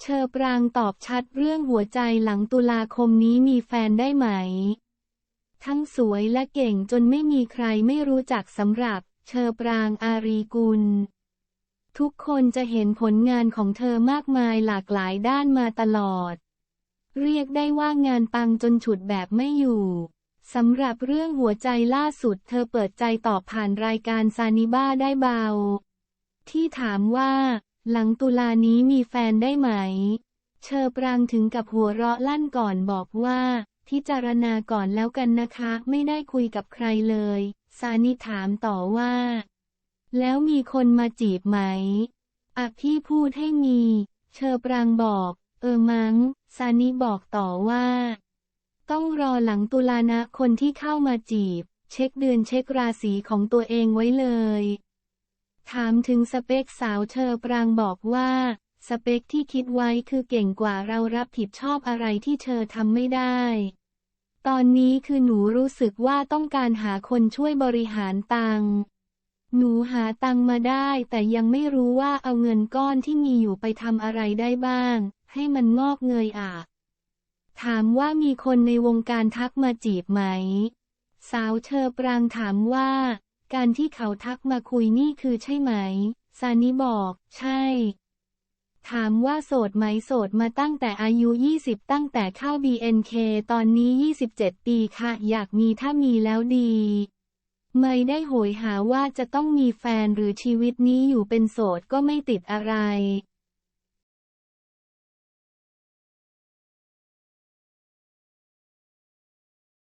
เชอปรางตอบชัดเรื่องหัวใจหลังตุลาคมนี้มีแฟนได้ไหม ทั้งสวยและเก่งจนไม่มีใครไม่รู้จักสำหรับ เชอปรางอารีกุล ทุกคนจะเห็นผลงานของเธอมากมายหลากหลายด้านมาตลอด เรียกได้ว่างานปังจนฉุดแบบไม่อยู่สำหรับเรื่องหัวใจล่าสุดเธอเปิดใจตอบผ่านรายการซานิบ้าได้เบา ที่ถามว่า หลังตุลานี้มีแฟนได้ไหม เชอปรางถึงกับหัวเราะลั่นก่อนบอกว่าพิจารณาก่อนแล้วกันนะคะ ไม่ได้คุยกับใครเลย ซานิถามต่อว่า แล้วมีคนมาจีบไหมอะพี่พูดให้มี เชอปรางบอก เออมัง้ง ซานิบอกต่อว่า ต้องรอหลังตุลานะคนที่เข้ามาจีบ เช็คเดือนเช็คราศีของตัวเองไว้เลย ถามถึงสเปคสาวเชอปรางบอกว่า สเปคที่คิดไว้คือเก่งกว่าเรารับผิดชอบอะไรที่เธอทำไม่ได้ ตอนนี้คือหนูรู้สึกว่าต้องการหาคนช่วยบริหารตังค์หนูหาตังค์มาได้แต่ยังไม่รู้ว่าเอาเงินก้อนที่มีอยู่ไปทำอะไรได้บ้าง ให้มันงอกเงยอะ ถามว่ามีคนในวงการทักมาจีบไหม สาวเชอปรางถามว่า การที่เขาทักมาคุยนี่คือใช่ไหม ซานิบอก ใช่ ถามว่าโสดไหมโสดมาตั้งแต่อายุ 20 ตั้งแต่เข้า BNK ตอนนี้ 27 ปีค่ะ อยากมีถ้ามีแล้วดี ไม่ได้โหยหาว่าจะต้องมีแฟนหรือชีวิตนี้อยู่เป็นโสดก็ไม่ติดอะไร